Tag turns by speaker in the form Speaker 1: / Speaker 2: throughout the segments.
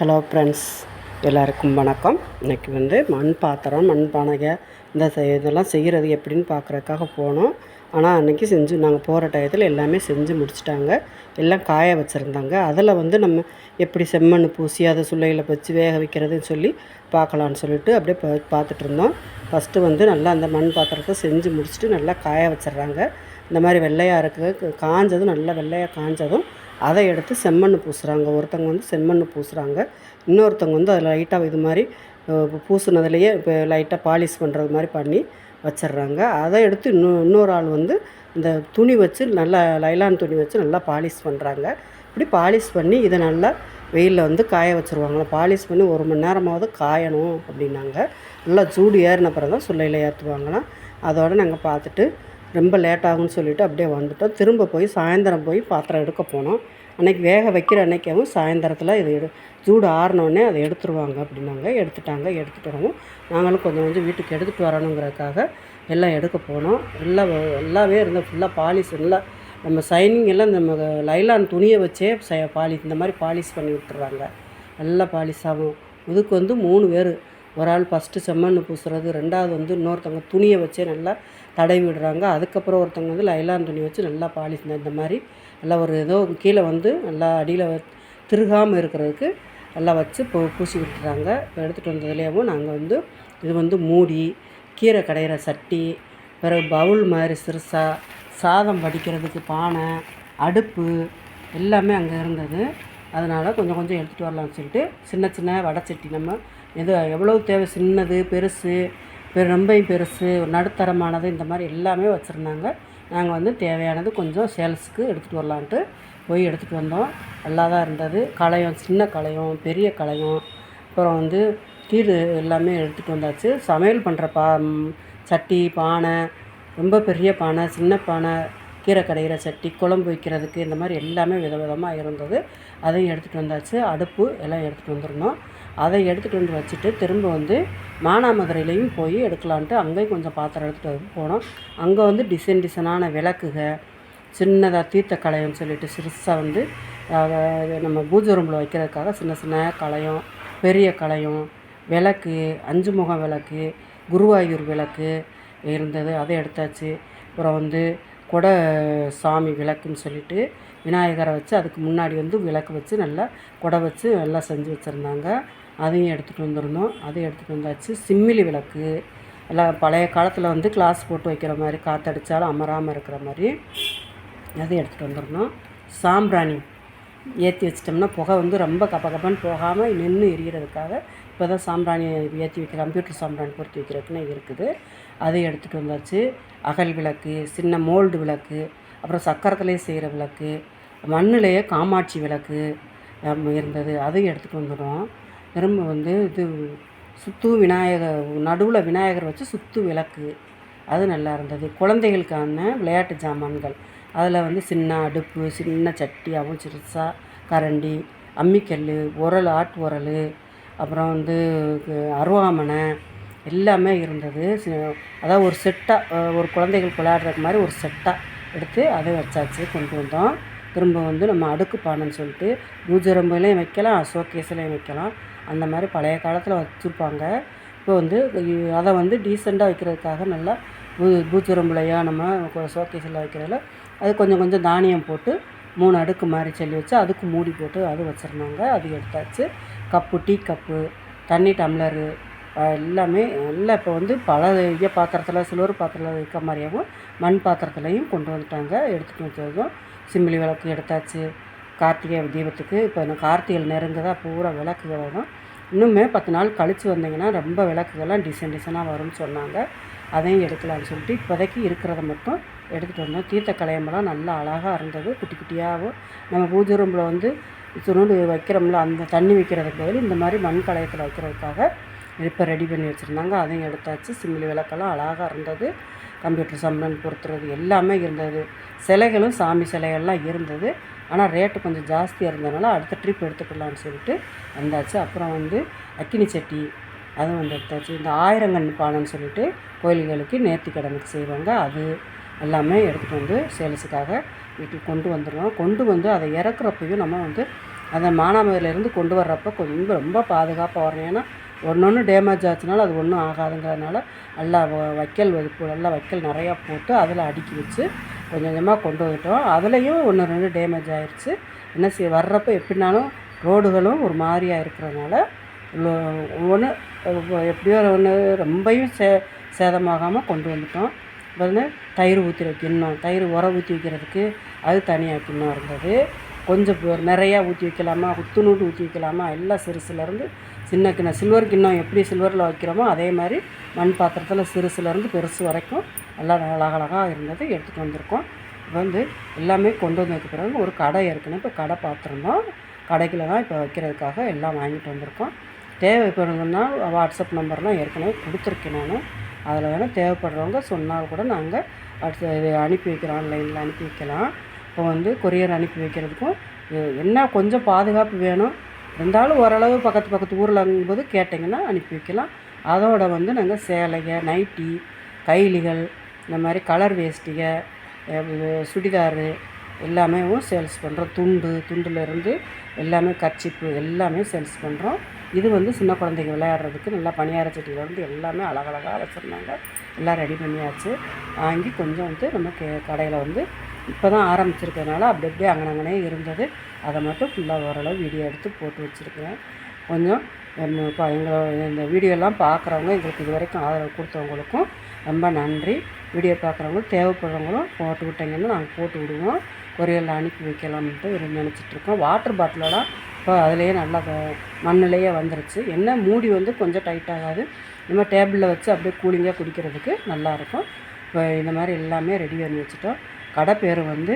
Speaker 1: Hello friends எல்லாருக்கும் வணக்கம். இன்றைக்கி வந்து மண் பாத்திரம் மண் பானகை இந்த இதெல்லாம் செய்கிறது எப்படின்னு பார்க்குறதுக்காக போனோம். ஆனால் அன்றைக்கி செஞ்சு நாங்கள் போகிற டயத்தில் எல்லாமே செஞ்சு முடிச்சிட்டாங்க. எல்லாம் காய வச்சுருந்தாங்க. அதில் வந்து நம்ம எப்படி செம்மண் பூசி அதை சுள்ளையில் வச்சு வேக வைக்கிறதுன்னு சொல்லி பார்க்கலான்னு சொல்லிட்டு அப்படியே பா பார்த்துட்டு இருந்தோம். ஃபஸ்ட்டு வந்து நல்லா அந்த மண் பாத்திரத்தை செஞ்சு முடிச்சுட்டு நல்லா காய வச்சிடுறாங்க. இந்த மாதிரி வெள்ளையாக இருக்குது காஞ்சதும் நல்லா வெள்ளையாக காஞ்சதும் அதை எடுத்து செம்மண் பூசுகிறாங்க ஒருத்தவங்க வந்து செம்மண் பூசுகிறாங்க இன்னொருத்தவங்க வந்து அதில் லைட்டாக இது மாதிரி அஹ், பூசுனதுலேயே இப்போ லைட்டாக பாலிஷ் பண்ணுறது மாதிரி பண்ணி வச்சிடுறாங்க. அதை எடுத்து இன்னும் இன்னொரு ஆள் வந்து இந்த துணி வச்சு நல்லா லைலான் துணி வச்சு நல்லா பாலிஷ் பண்ணுறாங்க இப்படி பாலிஷ் பண்ணி இதை நல்லா வெயிலில் வந்து காய வச்சுருவாங்களா? பாலிஷ் பண்ணி ஒரு மணி நேரமாவது காயணும் அப்படின்னாங்க. நல்லா சூடு ஏறின பிறகு தான் சுள்ளையில் ஏற்றுவாங்களாம் அதோடு நாங்கள் பார்த்துட்டு ரொம்ப லேட் ஆகும்னு சொல்லிட்டு அப்படியே வந்துட்டோம். திரும்ப போய் சாயந்தரம் போய் பாத்திரம் எடுக்க போனோம். அன்றைக்கி வேக வைக்கிற அன்னைக்காவும் சாயந்தரத்தில் இது எடு சூடு ஆறினோடனே அதை எடுத்துருவாங்க அப்படின்னாங்க. எடுத்துட்டாங்க எடுத்துகிட்டு வரவும் நாங்களும் கொஞ்சம் கொஞ்சம் வீட்டுக்கு எடுத்துகிட்டு வரணுங்கிறதுக்காக எல்லாம் எடுக்க போனோம். எல்லாம் எல்லாமே இருந்தால் ஃபுல்லாக பாலிஷ் எல்லாம் நம்ம சைனிங் எல்லாம் நம்ம லைலான் துணியை வச்சே ச பாலிஷ் இந்த மாதிரி பாலிஷ் பண்ணி விட்டுறாங்க. நல்லா பாலிஷ் ஆகும். இதுக்கு வந்து மூணு பேர். ஒரு ஆள் ஃபஸ்ட்டு செம்மண் பூசுறது ரெண்டாவது வந்து இன்னொருத்தவங்க துணியை வச்சே நல்லா தடவி விடுறாங்க அதுக்கப்புறம் ஒருத்தவங்க வந்து லைலான் துணி வச்சு நல்லா பாலிஷ் இந்த மாதிரி நல்லா ஒரு ஏதோ கீழே வந்து நல்லா அடியில் திருகாமல் இருக்கிறதுக்கு நல்லா வச்சு பூ பூசி விட்டுறாங்க. எடுத்துகிட்டு வந்ததுலேயும் நாங்கள் வந்து இது வந்து மூடி கீரை கடையிற சட்டி பிறகு பவுல் மாதிரி சிறுசாக சாதம் வடிக்கிறதுக்கு பானை அடுப்பு எல்லாமே அங்கே இருந்தது. அதனால் கொஞ்சம் கொஞ்சம் எடுத்துகிட்டு வரலாம்னு சொல்லிட்டு சின்ன சின்ன வடை சட்டி நம்ம எது எவ்வளோ தேவை? சின்னது பெருசு பெரு ரொம்பையும் பெருசு ஒரு நடுத்தரமானது இந்த மாதிரி எல்லாமே வச்சுருந்தாங்க. நாங்கள் வந்து தேவையானது கொஞ்சம் சேல்ஸுக்கு எடுத்துகிட்டு வரலான்ட்டு போய் எடுத்துகிட்டு வந்தோம். நல்லா தான் இருந்தது. களையம் சின்ன களையம் பெரிய களையம் அப்புறம் வந்து கீழ் எல்லாமே எடுத்துகிட்டு வந்தாச்சு. சமையல் பண்ணுற பா சட்டி பானை ரொம்ப பெரிய பானை சின்ன பானை கீரை கடைகிற சட்டி குழம்பு வைக்கிறதுக்கு இந்த மாதிரி எல்லாமே விதவிதமாக இருந்தது. அதையும் எடுத்துகிட்டு வந்தாச்சு. அடுப்பு எல்லாம் எடுத்துகிட்டு வந்துருந்தோம். அதை எடுத்துகிட்டு வந்து வச்சுட்டு திரும்ப வந்து மானாமதுரையிலையும் போய் எடுக்கலான்ட்டு அங்கேயும் கொஞ்சம் பாத்திரம் எடுத்துகிட்டு போனோம். அங்கே வந்து டிசைன் டிசைனான விளக்குக சின்னதாக தீர்த்த கலையம்னு சொல்லிட்டு சிறுசாக வந்து நம்ம பூஜை ரூமில் வைக்கிறதுக்காக சின்ன சின்ன களையம் பெரிய களையம் விளக்கு அஞ்சு முகம் விளக்கு குருவாயூர் விளக்கு இருந்தது அதை எடுத்தாச்சு. அப்புறம் வந்து கொடை சாமி விளக்குன்னு சொல்லிட்டு விநாயகரை வச்சு அதுக்கு முன்னாடி வந்து விளக்கு வச்சு நல்லா கொடை வச்சு நல்லா செஞ்சு வச்சுருந்தாங்க. அதையும் எடுத்துகிட்டு வந்துருந்தோம் அதையும் எடுத்துகிட்டு வந்தாச்சு. சிம்மிலி விளக்கு. எல்லாம் பழைய காலத்தில் வந்து கிளாஸ் போட்டு வைக்கிற மாதிரி காற்றடிச்சாலும் அமராமல் இருக்கிற மாதிரி அதையும் எடுத்துகிட்டு வந்துருந்தோம் சாம்பிராணி ஏற்றி வச்சிட்டோம்னா புகை வந்து ரொம்ப கப்ப கப்பன்னு போகாமல் நின்று எரியறதுக்காக இப்போ தான் சாம்பிராணி ஏற்றி வைக்கிற கம்ப்யூட்டர் சாம்பிராணி பொருத்தி வைக்கிறதுக்குன்னு இருக்குது. அதையும் எடுத்துகிட்டு வந்தாச்சு. அகல் விளக்கு சின்ன மோல்டு விளக்கு அப்புறம் சக்கரத்துலேயே செய்கிற விளக்கு மண்ணிலேயே காமாட்சி விளக்கு இருந்தது. அதையும் எடுத்துகிட்டு வந்துடும் திரும்ப வந்து இது சுத்து விநாயகர் நடுவில் விநாயகர் வச்சு சுத்து விளக்கு. அது நல்லா இருந்தது. குழந்தைகளுக்கான விளையாட்டு ஜாமான்கள். அதில் வந்து சின்ன அடுப்பு சின்ன சட்டி அவும் சிறுசாக கரண்டி அம்மிக்கல் உரல் ஆட்டு உரல் அப்புறம் வந்து அருவாமனை எல்லாமே இருந்தது. அதாவது ஒரு செட்டாக ஒரு குழந்தைகள் விளையாடுறதுக்கு மாதிரி ஒரு செட்டாக எடுத்து அதை வச்சாச்சு கொண்டு வந்தோம். திரும்ப வந்து நம்ம அடுக்கு பானைன்னு சொல்லிட்டு பூஜை ரூம்லையும் வைக்கலாம் ஷோகேஸ்லையும் வைக்கலாம். அந்த மாதிரி பழைய காலத்தில் வச்சுருப்பாங்க. இப்போ வந்து அதை வந்து டீசெண்டாக வைக்கிறதுக்காக நல்லா பூ பூஜை ரூம்லையோ நம்ம ஷோகேஸில் வைக்கிறதுல அது கொஞ்சம் கொஞ்சம் தானியம் போட்டு மூணு அடுக்கு மாதிரி சொல்லி வச்சு அதுக்கு மூடி போட்டு அது வச்சுருந்தாங்க. அது எடுத்தாச்சு. கப்பு டீ கப்பு தண்ணி டம்ளரு எல்லாமே எல்லாம் இப்போ வந்து பல இய பாத்திரத்தில் சிலுவர் பாத்திரத்தில் இருக்க மாதிரியாகவும் மண் பாத்திரத்துலையும் கொண்டு வந்துட்டாங்க. எடுத்துகிட்டு வந்ததும் சிம்பிளி விளக்கு எடுத்தாச்சு. கார்த்திகை தீபத்துக்கு இப்போ இந்த கார்த்திகை நெருங்குதா பூரா விளக்குகள் வரும் இன்னுமே பத்து நாள் கழித்து வந்தீங்கன்னா ரொம்ப விளக்குகள்லாம் டிசைன் டிசைனாக வரும்னு சொன்னாங்க. அதையும் எடுக்கலாம்னு சொல்லிட்டு இப்போதைக்கு இருக்கிறத மட்டும் எடுத்துகிட்டு வந்தோம். தீர்த்த கலையமெல்லாம் நல்லா அழகாக இருந்தது. குட்டி குட்டியாகவும் நம்ம பூஜை ரூமில் வந்து சுருண்டு வைக்கிறோம்ல அந்த தண்ணி வைக்கிறதுக்கு பதில் இந்த மாதிரி மண் கலையத்தில் வைக்கிறதுக்காக இப்போ ரெடி பண்ணி வச்சுருந்தாங்க. அதையும் எடுத்தாச்சு. சிம்மிலி விளக்கெல்லாம் அழகாக இருந்தது. கம்ப்யூட்டர் சம்பளம் பொறுத்துறது எல்லாமே இருந்தது. சிலைகளும் சாமி சிலைகள்லாம் இருந்தது. ஆனால் ரேட்டு கொஞ்சம் ஜாஸ்தியாக இருந்ததுனால அடுத்த ட்ரிப் எடுத்துக்கலாம்னு சொல்லிட்டு வந்தாச்சு. அப்புறம் வந்து அக்கினி சட்டி அதுவும் வந்து எடுத்தாச்சு. இந்த ஆயிரங்கன் பானைன்னு சொல்லிட்டு கோயில்களுக்கு நேர்த்தி கடனுக்கு செய்வாங்க. அது எல்லாமே எடுத்துகிட்டு வந்து சேல்ஸுக்காக வீட்டுக்கு கொண்டு வந்துடுவோம் கொண்டு வந்து அதை இறக்குறப்பையும் நம்ம வந்து அந்த மானாமதுலேருந்து கொண்டு வர்றப்போ கொஞ்சம் ரொம்ப பாதுகாப்பாக வரணும். ஏன்னா ஒன்று ஒன்று டேமேஜ் ஆச்சுனாலும் அது ஒன்றும் ஆகாதுங்கிறதுனால நல்லா வ- வைக்கல் வகுப்பு நல்லா வைக்கல் நிறையா போட்டு அதில் அடுக்கி வச்சு கொஞ்சம் கொஞ்சமாக கொண்டு வந்துட்டோம். அதுலேயும் ஒன்று ரெண்டு டேமேஜ் ஆயிடுச்சு என்ன செய்ய வர்றப்போ எப்படினாலும் ரோடுகளும் ஒரு மாதிரியாக இருக்கிறதுனால ஒன்று எப்படியோ ஒன்று ரொம்பையும் சே சேதமாகாமல் கொண்டு வந்துட்டோம். வந்து தயிர் ஊற்றி கிண்ணம் தயிர் உர ஊற்றி வைக்கிறதுக்கு அது தனியாக கிண்ணம் இருந்தது. கொஞ்சம் நிறையா ஊற்றி வைக்கலாமா? குத்துநூட்டு ஊற்றி வைக்கலாமா? எல்லாம் சிறுசுலேருந்து சின்ன கிண்ணம் சில்வர் கிண்ணம் எப்படி சில்வரில் வைக்கிறோமோ அதே மாதிரி மண் பாத்திரத்தில் சிறுசுலேருந்து பெருசு வரைக்கும் எல்லாம் அழகழகாக இருந்தது எடுத்துகிட்டு வந்திருக்கோம். இப்போ வந்து எல்லாமே கொண்டு வந்ததுக்கு பிறகு ஒரு கடை ஏற்கனவே இப்போ கடை பார்த்துருந்தோம். கடைக்குள்ள தான் இப்போ வைக்கிறதுக்காக எல்லாம் வாங்கிட்டு வந்திருக்கோம். தேவைப்படுங்கன்னா வாட்ஸ்அப் நம்பர்லாம் ஏற்கனவே கொடுத்துருக்கேன் நான். அதில் வேணால் தேவைப்படுறவங்க சொன்னால் கூட நாங்கள் வாட்ஸ்அப் இது அனுப்பி வைக்கிறோம் ஆன்லைனில் அனுப்பி வைக்கலாம். இப்போ வந்து கொரியர் அனுப்பி வைக்கிறதுக்கும் என்ன கொஞ்சம் பாதுகாப்பு வேணும்? இருந்தாலும் ஓரளவு பக்கத்து பக்கத்து ஊரில்ங்கும்போது கேட்டிங்கன்னா அனுப்பி வைக்கலாம். அதோட வந்து நாங்கள் சேலைக நைட்டி கைலிகள் இந்த மாதிரி கலர் வேஷ்டிகை சுடிதாரு எல்லாமே சேல்ஸ் பண்ணுறோம் துண்டு துண்டுலேருந்து எல்லாமே கர்ச்சிப்பு எல்லாமே சேல்ஸ் பண்ணுறோம் இது வந்து சின்ன குழந்தைங்க விளையாடுறதுக்கு நல்லா பணியார சட்டியிலேருந்து எல்லாமே அழகழகாக வச்சுருந்தாங்க. எல்லாம் ரெடி பண்ணியாச்சு. வாங்கி கொஞ்சம் வந்து நம்ம கே கடையில் வந்து இப்போ தான் ஆரம்பிச்சிருக்கனால அப்படி அப்படியே அங்கனங்கனே இருந்தது. அதை மட்டும் ஃபுல்லாக ஓரளவு வீடியோ எடுத்து போட்டு வச்சுருக்கிறேன். கொஞ்சம் இப்போ எங்களை இந்த வீடியோலாம் பார்க்குறவங்க எங்களுக்கு இது வரைக்கும் ஆதரவு கொடுத்தவங்களுக்கும் ரொம்ப நன்றி. வீடியோ பார்க்குறவங்களும் தேவைப்படுறவங்களும் போட்டு விட்டீங்கன்னா நாங்கள் போட்டு விடுவோம். கொரியரில் அனுப்பி வைக்கலாம்ட்டு நினச்சிட்ருக்கோம். வாட்டர் பாட்டிலெலாம் இப்போ அதுலேயே நல்லா மண்ணிலேயே மண்ணுலேயே வந்துருச்சு. என்ன மூடி வந்து கொஞ்சம் டைட் ஆகாது. நம்ம டேபிளில் வச்சு அப்படியே கூலிங்காக குடிக்கிறதுக்கு நல்லாயிருக்கும் இப்போ இந்த மாதிரி எல்லாமே ரெடி பண்ணி வச்சுட்டோம். கடை பேர் வந்து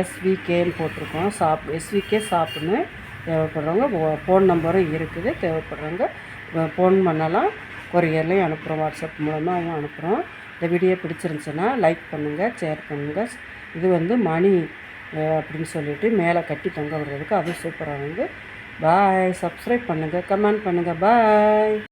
Speaker 1: எஸ்விகேன்னு போட்டிருக்கோம். ஷாப் எஸ்விகே ஷாப்புன்னு தேவைப்படுறவங்க ஃபோன் நம்பரும் இருக்குது. தேவைப்படுறவங்க ஃபோன் பண்ணலாம். கொரியர்லேயும் அனுப்புகிறோம் வாட்ஸ்அப் மூலமாகவும் அனுப்புகிறோம் இந்த வீடியோ பிடிச்சிருந்துச்சுன்னா லைக் பண்ணுங்கள் ஷேர் பண்ணுங்கள் இது வந்து மணி அப்படின்னு சொல்லிட்டு மேலே கட்டி தொங்க விடுறதுக்கு அதுவும் சூப்பராக வந்து. பாய் சப்ஸ்கிரைப் பண்ணுங்கள் கமெண்ட் பண்ணுங்கள் பாய்